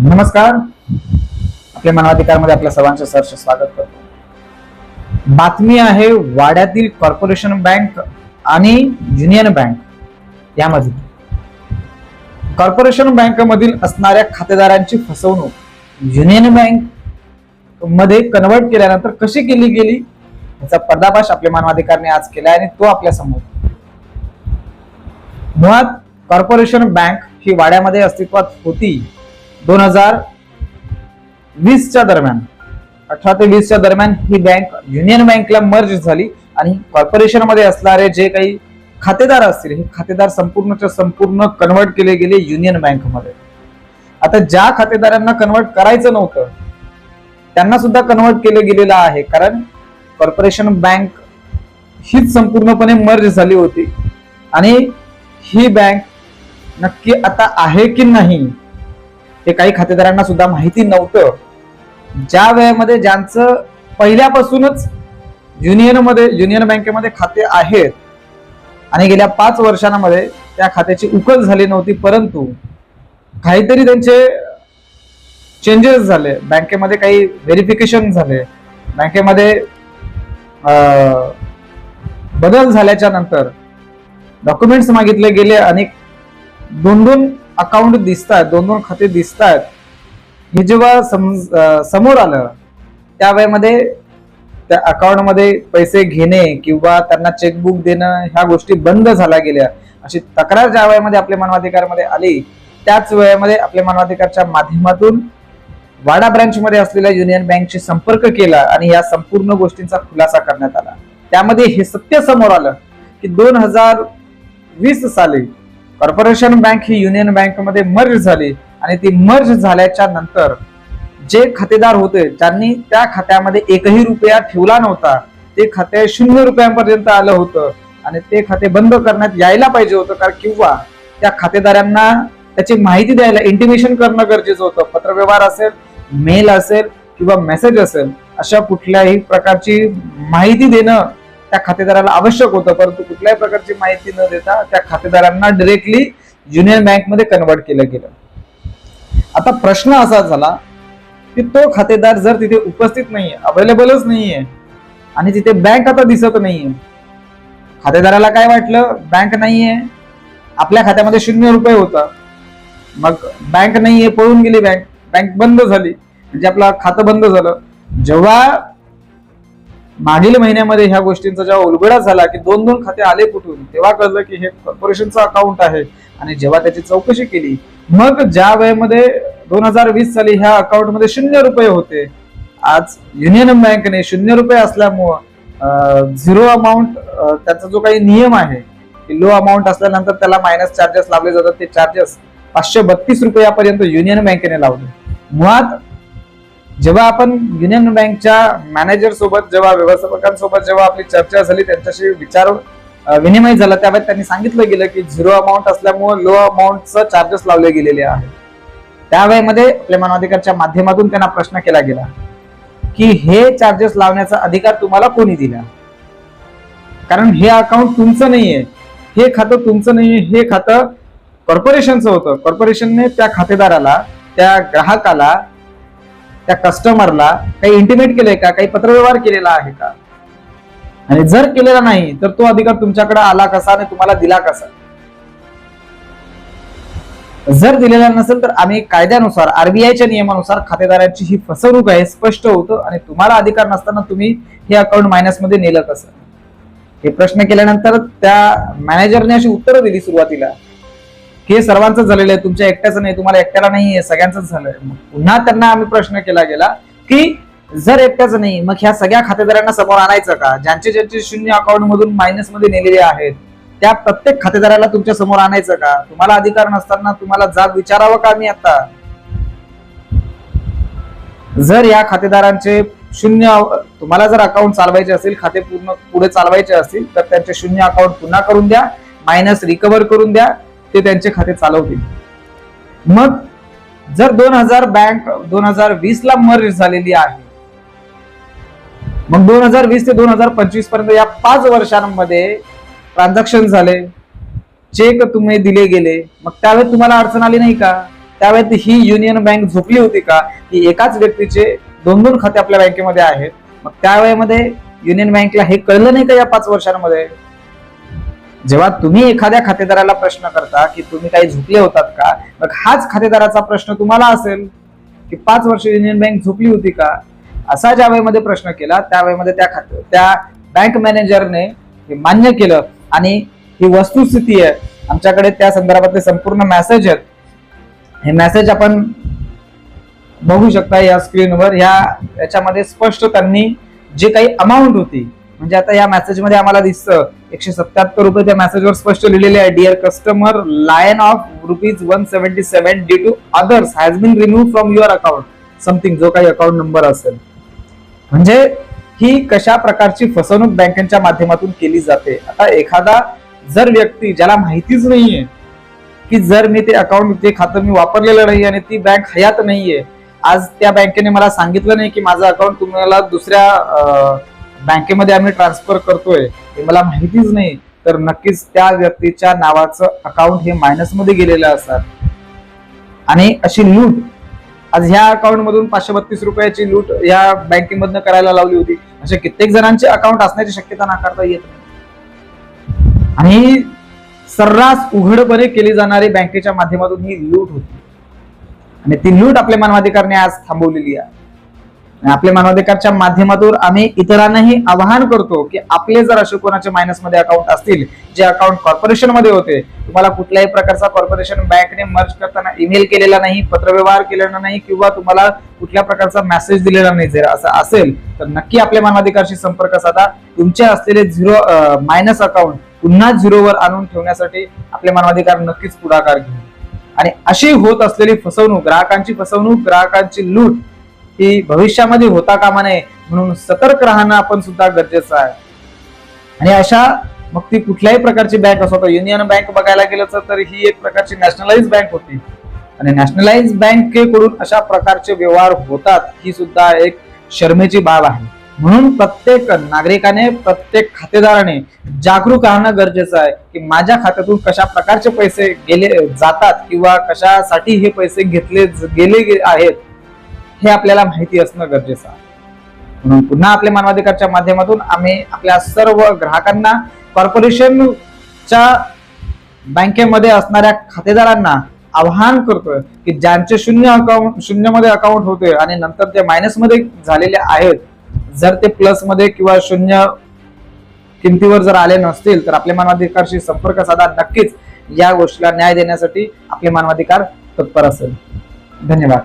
नमस्कार. आपल्या मानवाधिकारमध्ये आपल्या सर्वांचं सहर्ष स्वागत करतो. बातमी आहे वाड्यातील कॉर्पोरेशन बँक आणि युनियन बँक यामध्ये. कॉर्पोरेशन बँकेमधील असणाऱ्या खातेदारांची फसवणूक युनियन बँकमध्ये कन्वर्ट केल्यानंतर कशी केली गेली? याचा पर्दाफाश आपल्या मानवाधिकारने आज केला आणि तो आपल्यासमोर. मुळात कॉर्पोरेशन बँक ही वाड्यामध्ये अस्तित्वात होती. दोन हजार वीसच्या दरम्यान अठरा ते वीसच्या दरम्यान ही बँक युनियन बँकला मर्ज झाली आणि कॉर्पोरेशनमध्ये असणारे जे काही खातेदार असतील हे खातेदार संपूर्णच्या संपूर्ण कन्वर्ट केले गेले युनियन बँकमध्ये आता ज्या खातेदारांना कन्वर्ट करायचं नव्हतं त्यांना सुद्धा कन्वर्ट केलं गेलेलं आहे कारण कॉर्पोरेशन बँक हीच संपूर्णपणे मर्ज झाली होती. आणि ही बँक नक्की आता आहे की नाही हे काही खातेदारांना सुद्धा माहिती नव्हतं. ज्या वेळेमध्ये ज्यांचं पहिल्यापासूनच युनियनमध्ये युनियन बँकेमध्ये खाते आहेत आणि गेल्या पाच वर्षांमध्ये त्या खात्याची उकल झाली नव्हती परंतु काहीतरी त्यांचे चेंजेस झाले. बँकेमध्ये काही व्हेरिफिकेशन झाले. बँकेमध्ये अं, बदल झाल्याच्यानंतर डॉक्युमेंट्स मागितले गेले आणि दोन दोन अकाउंट दिसत आहेत दोन दोन खाते दिसत आहेत हे जेव्हा सम- समोर आलं त्या वेळेमध्ये त्या अकाउंटमध्ये पैसे घेणे किंवा त्यांना चेकबुक देणं ह्या गोष्टी बंद झाल्या गेल्या. अशी तक्रार ज्या वेळेमध्ये आपल्या मानवाधिकारमध्ये आली त्याच वेळेमध्ये आपल्या मानवाधिकारच्या माध्यमातून वाडा ब्रँचमध्ये असलेल्या युनियन बँकशी संपर्क केला आणि या संपूर्ण गोष्टींचा खुलासा करण्यात आला. त्यामध्ये हे सत्य समोर आलं की दोन हजार वीस साली कॉर्पोरेशन बँक ही युनियन बँकमध्ये मर्ज झाली आणि ती मर्ज झाल्याच्यानंतर जे खातेदार होते ज्यांनी त्या खात्यामध्ये एकही रुपया ठेवला नव्हता ते खाते शून्य रुपयांपर्यंत आलं होतं आणि ते खाते बंद करण्यात यायला पाहिजे होतं कारण किंवा त्या खातेदारांना त्याची माहिती द्यायला इंटिमेशन करणं गरजेचं होतं. पत्रव्यवहार असेल मेल असेल किंवा मेसेज असेल अशा कुठल्याही प्रकारची माहिती देणं त्या खातेदाराला आवश्यक होतं परंतु कुठल्याही प्रकारची माहिती न देता त्या खातेदारांना डिरेक्टली युनियन बँकमध्ये कन्वर्ट केलं गेलं. आता प्रश्न असा झाला की तो खातेदार जर तिथे उपस्थित नाहीये अवेलेबलच नाहीये आणि तिथे बँक आता दिसत नाहीये खातेदाराला काय वाटलं? बँक नाहीये. आपल्या खात्यामध्ये शून्य रुपये होता. मग बँक नाहीये पळून गेली बँक बँक बंद झाली. म्हणजे आपलं खातं बंद झालं. जेव्हा मागील महिन्यामध्ये ह्या गोष्टींचा जेव्हा उलगडा झाला की दोन दोन खाते आले कुठून तेव्हा कळलं की हे कॉर्पोरेशनचं अकाउंट आहे आणि जेव्हा त्याची चौकशी केली मग ज्या वेळेमध्ये दोन हजार वीस साली ह्या अकाउंटमध्ये शून्य रुपये होते आज युनियन बँकने शून्य रुपये असल्यामुळं झिरो अमाऊंट त्याचा जो काही नियम आहे की लो अमाऊंट असल्यानंतर त्याला मायनस चार्जेस लावले जातात ते चार्जेस पाचशे बत्तीस रुपयापर्यंत युनियन बँकेने लावले. मुळात जेव्हा आपण युनियन बँकच्या मॅनेजर सोबत जेव्हा व्यवस्थापकांसोबत जेव्हा आपली चर्चा झाली त्यांच्याशी विचार विनिमय झाला त्यावेळेस त्यांनी सांगितलं गेलं की झिरो अमाऊंट असल्यामुळे लो अमाऊंटचं चार्जेस लावले गेलेले आहे त्यावेळेमध्ये आपल्या मानवाधिकारच्या माध्यमातून त्यांना प्रश्न केला गेला की हे चार्जेस लावण्याचा अधिकार तुम्हाला कोणी दिला? कारण हे अकाउंट तुमचं नाहीये. हे खातं तुमचं नाहीये. हे खातं कॉर्पोरेशनचं होतं. कॉर्पोरेशनने त्या खातेदाराला त्या ग्राहकाला त्या कस्टमरला काही इंटिमेट केलंय का? काही पत्रव्यवहार केलेला आहे का? आणि जर केलेला नाही तर तो अधिकार तुमच्याकडे आला कसा आणि तुम्हाला दिला कसा? जर दिलेला नसेल तर आम्ही कायद्यानुसार आरबीआयच्या नियमानुसार खातेदारांची ही फसवणूक आहे स्पष्ट होतं आणि तुम्हाला अधिकार नसताना तुम्ही हे अकाउंट मायनसमध्ये नेलं कसं? हे प्रश्न केल्यानंतर त्या मॅनेजरने अशी उत्तरं दिली सुरुवातीला. हे सर्वांचं झालेलं आहे. तुमच्या एकट्याचं नाही तुम्हाला एकट्याला नाही आहे सगळ्यांचंच झालंय. पुन्हा त्यांना आम्ही प्रश्न केला गेला की जर एकट्याचं नाही मग ह्या सगळ्या खातेदारांना समोर आणायचं का? ज्यांचे ज्यांचे शून्य अकाउंट मधून मायनसमध्ये नेलेले आहेत त्या प्रत्येक खातेदाराला तुमच्यासमोर आणायचं का? तुम्हाला अधिकार नसताना तुम्हाला जाब विचारावं का मी आता? जर या खातेदारांचे शून्य तुम्हाला जर अकाउंट चालवायचे असेल खाते पूर्ण पुढे चालवायचे असतील तर त्यांचे शून्य अकाउंट पुन्हा करून द्या मायनस रिकव्हर करून द्या ते त्यांचे खाते चालवतील. मग जर दोन हजार बँक दोन हजार वीस ला मर्ज झालेली आहे मग दोन हजार वीस ते दोन हजार पंचवीसपर्यंत या पाच वर्षांमध्ये ट्रान्झॅक्शन झाले चेक तुम्ही दिले गेले मग त्यावेळेस तुम्हाला अडचण आली नाही का? त्यावेळेस ही युनियन बँक झोपली होती का? की एकाच व्यक्तीचे दोन दोन खाते आपल्या बँकेमध्ये आहेत. मग त्यावेळेमध्ये युनियन बँकला हे कळलं नाही का या पाच वर्षांमध्ये? जेव्हा तुम्ही एखाद्या खातेदाराला प्रश्न करता की तुम्ही काही झोपले होतात का मग हाच खातेदाराचा प्रश्न तुम्हाला असेल की पाच वर्ष युनियन बँक झोपली होती का? असा ज्या वेळेमध्ये प्रश्न केला त्या वेळेमध्ये त्या खाते त्या बँक मॅनेजरने हे मान्य केलं. आणि ही वस्तुस्थिती आहे आमच्याकडे त्या संदर्भातले संपूर्ण मेसेज आहेत. हे मेसेज आपण बघू शकता या स्क्रीनवर ह्या याच्यामध्ये स्पष्ट त्यांनी जे काही अमाऊंट होती म्हणजे आता या मॅसेजमध्ये आम्हाला दिसतं एकशे सत्याहत्तर रुपये त्या मेसेजवर स्पष्ट लिहिलेले आहे. Dear customer line of rupees one seventy seven D two others has been remove from your account something जो काही अकाउंट नंबर असेल. म्हणजे ही कशा प्रकारची फसवणूक बँकेच्या माध्यमातून केली जाते? आता एखादा जर व्यक्ती ज्याला माहितीच नाहीये की जर मी ते अकाउंट ते खातं मी वापरलेलं नाही आणि ती बँक हयात नाहीये आज त्या बँकेने मला सांगितलं नाही की माझं अकाउंट तुम्हाला दुसऱ्या बँकेमध्ये आम्ही ट्रान्सफर करतोय हे मला माहितीच नाही. तर नक्कीच त्या व्यक्तीच्या नावाचं अकाउंट हे मायनसमध्ये गेलेलं असतात आणि अशी लूट आज ह्या अकाउंट मधून पाचशे बत्तीस रुपयाची लूट या बँकेमधनं करायला लावली होती. असे कित्येक जणांचे अकाउंट असण्याची शक्यता नाकारता येत नाही. आणि सर्रास उघडपणे केली जाणारी बँकेच्या माध्यमातून ही लूट होती. आणि ती लूट आपल्या मानवाधिकारने आज थांबवलेली आहे. आणि आपल्या मानवाधिकारच्या माध्यमातून आम्ही इतरांनाही आवाहन करतो की आपले जर असे कोणाचे मायनसमध्ये अकाउंट असतील जे अकाउंट कॉर्पोरेशनमध्ये होते तुम्हाला कुठल्याही प्रकारचा कॉर्पोरेशन बँकने मर्ज करताना ईमेल केलेला नाही पत्रव्यवहार केलेला नाही किंवा तुम्हाला कुठल्या प्रकारचा मेसेज दिलेला नाही जर असं असेल तर नक्की आपल्या मानवाधिकारशी संपर्क साधा. तुमचे असलेले झिरो मायनस अकाउंट पुन्हा झिरोवर आणून ठेवण्यासाठी आपले मानवाधिकार नक्कीच पुढाकार घेऊ आणि अशी होत असलेली फसवणूक ग्राहकांची फसवणूक ग्राहकांची लूट की भविष्यामध्ये होता कामा नये म्हणून सतर्क राहणं आपण सुद्धा गरजेचं आहे. आणि अशा मग ती कुठल्याही प्रकारची बँक असो तर युनियन बँक बघायला गेलं तर- ही एक प्रकारची नॅशनलाइज बँक होती. आणि नॅशनलाइज बँकेकडून अशा प्रकारचे व्यवहार होतात ही सुद्धा एक शर्मेची बाब आहे. म्हणून प्रत्येक नागरिकाने प्रत्येक खातेदाराने जागरूक राहणं गरजेचं आहे की माझ्या खात्यातून कशा प्रकारचे पैसे गेले जातात किंवा कशासाठी हे पैसे घेतले गेले आहेत हे आपल्याला माहिती असणं गरजेचं आहे. म्हणून पुन्हा आपल्या मानवाधिकारच्या माध्यमातून आम्ही आपल्या सर्व ग्राहकांना कॉर्पोरेशनच्या बँकेमध्ये असणाऱ्या खातेदारांना आवाहन करतोय की ज्यांचे शून्य अकाउंट शून्यमध्ये अकाउंट होते आणि नंतर ते मायनसमध्ये झालेले आहेत जर ते प्लसमध्ये किंवा शून्य किमतीवर जर आले नसतील तर आपल्या मानवाधिकारशी संपर्क साधा. नक्कीच या गोष्टीला न्याय देण्यासाठी आपले मानवाधिकार तत्पर असेल. धन्यवाद.